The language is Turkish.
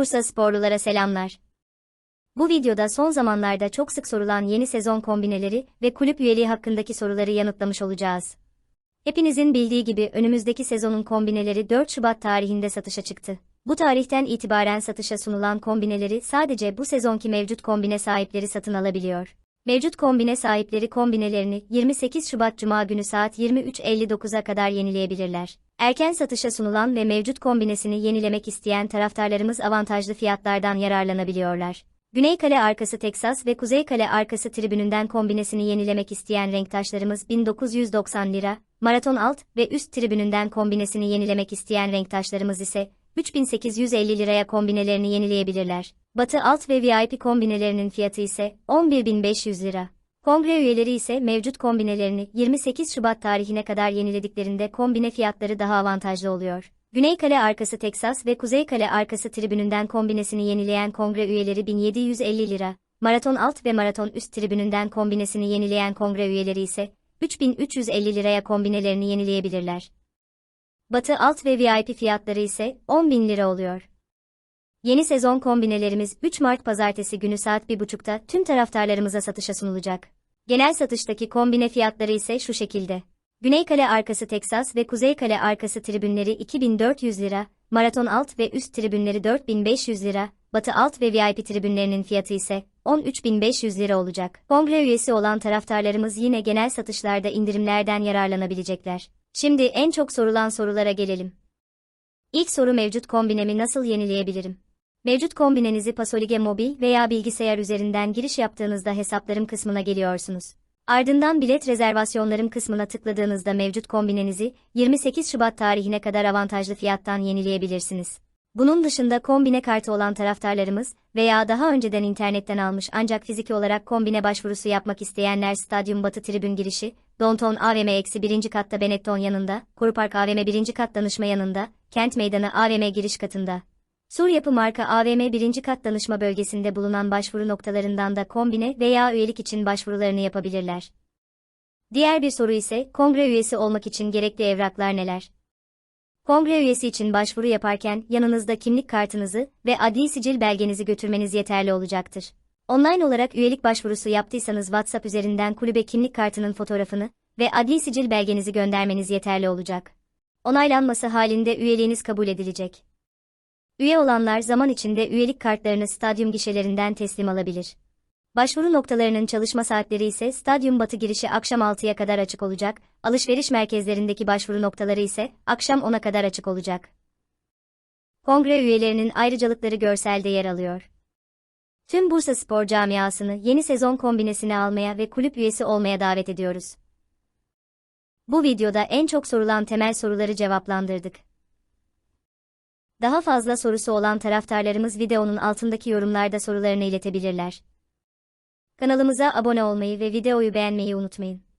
Bursa sporlulara selamlar. Bu videoda son zamanlarda çok sık sorulan yeni sezon kombineleri ve kulüp üyeliği hakkındaki soruları yanıtlamış olacağız. Hepinizin bildiği gibi önümüzdeki sezonun kombineleri 4 Şubat tarihinde satışa çıktı. Bu tarihten itibaren satışa sunulan kombineleri sadece bu sezonki mevcut kombine sahipleri satın alabiliyor. Mevcut kombine sahipleri kombinelerini 28 Şubat Cuma günü saat 23.59'a kadar yenileyebilirler. Erken satışa sunulan ve mevcut kombinesini yenilemek isteyen taraftarlarımız avantajlı fiyatlardan yararlanabiliyorlar. Güney Kale arkası Teksas ve Kuzey Kale arkası tribününden kombinesini yenilemek isteyen renktaşlarımız 1990 lira, maraton alt ve üst tribününden kombinesini yenilemek isteyen renktaşlarımız ise 3850 liraya kombinelerini yenileyebilirler. Batı alt ve VIP kombinelerinin fiyatı ise 11500 lira. Kongre üyeleri ise mevcut kombinelerini 28 Şubat tarihine kadar yenilediklerinde kombine fiyatları daha avantajlı oluyor. Güney Kale arkası Teksas ve Kuzey Kale arkası tribününden kombinesini yenileyen kongre üyeleri 1750 lira, maraton alt ve maraton üst tribününden kombinesini yenileyen kongre üyeleri ise 3350 liraya kombinelerini yenileyebilirler. Batı alt ve VIP fiyatları ise 10.000 lira oluyor. Yeni sezon kombinelerimiz 3 Mart pazartesi günü saat 1.30'da tüm taraftarlarımıza satışa sunulacak. Genel satıştaki kombine fiyatları ise şu şekilde. Güney Kale arkası Teksas ve Kuzey Kale arkası tribünleri 2400 lira, maraton alt ve üst tribünleri 4500 lira, batı alt ve VIP tribünlerinin fiyatı ise 13500 lira olacak. Kongre üyesi olan taraftarlarımız yine genel satışlarda indirimlerden yararlanabilecekler. Şimdi en çok sorulan sorulara gelelim. İlk soru mevcut kombinemi nasıl yenileyebilirim? Mevcut kombinenizi Pasolige mobil veya bilgisayar üzerinden giriş yaptığınızda hesaplarım kısmına geliyorsunuz. Ardından bilet rezervasyonlarım kısmına tıkladığınızda mevcut kombinenizi 28 Şubat tarihine kadar avantajlı fiyattan yenileyebilirsiniz. Bunun dışında kombine kartı olan taraftarlarımız veya daha önceden internetten almış ancak fiziki olarak kombine başvurusu yapmak isteyenler Stadyum Batı Tribün girişi, Downtown AVM eksi 1. katta Benetton yanında, Korupark AVM 1. kat danışma yanında, Kent Meydanı AVM giriş katında. Sur Yapı marka AVM 1. kat danışma bölgesinde bulunan başvuru noktalarından da kombine veya üyelik için başvurularını yapabilirler. Diğer bir soru ise kongre üyesi olmak için gerekli evraklar neler? Kongre üyesi için başvuru yaparken yanınızda kimlik kartınızı ve adli sicil belgenizi götürmeniz yeterli olacaktır. Online olarak üyelik başvurusu yaptıysanız WhatsApp üzerinden kulübe kimlik kartının fotoğrafını ve adli sicil belgenizi göndermeniz yeterli olacak. Onaylanması halinde üyeliğiniz kabul edilecek. Üye olanlar zaman içinde üyelik kartlarını stadyum gişelerinden teslim alabilir. Başvuru noktalarının çalışma saatleri ise stadyum batı girişi akşam 6'ya kadar açık olacak, alışveriş merkezlerindeki başvuru noktaları ise akşam 10'a kadar açık olacak. Kongre üyelerinin ayrıcalıkları görselde yer alıyor. Tüm Bursa Spor camiasını yeni sezon kombinesini almaya ve kulüp üyesi olmaya davet ediyoruz. Bu videoda en çok sorulan temel soruları cevaplandırdık. Daha fazla sorusu olan taraftarlarımız videonun altındaki yorumlarda sorularını iletebilirler. Kanalımıza abone olmayı ve videoyu beğenmeyi unutmayın.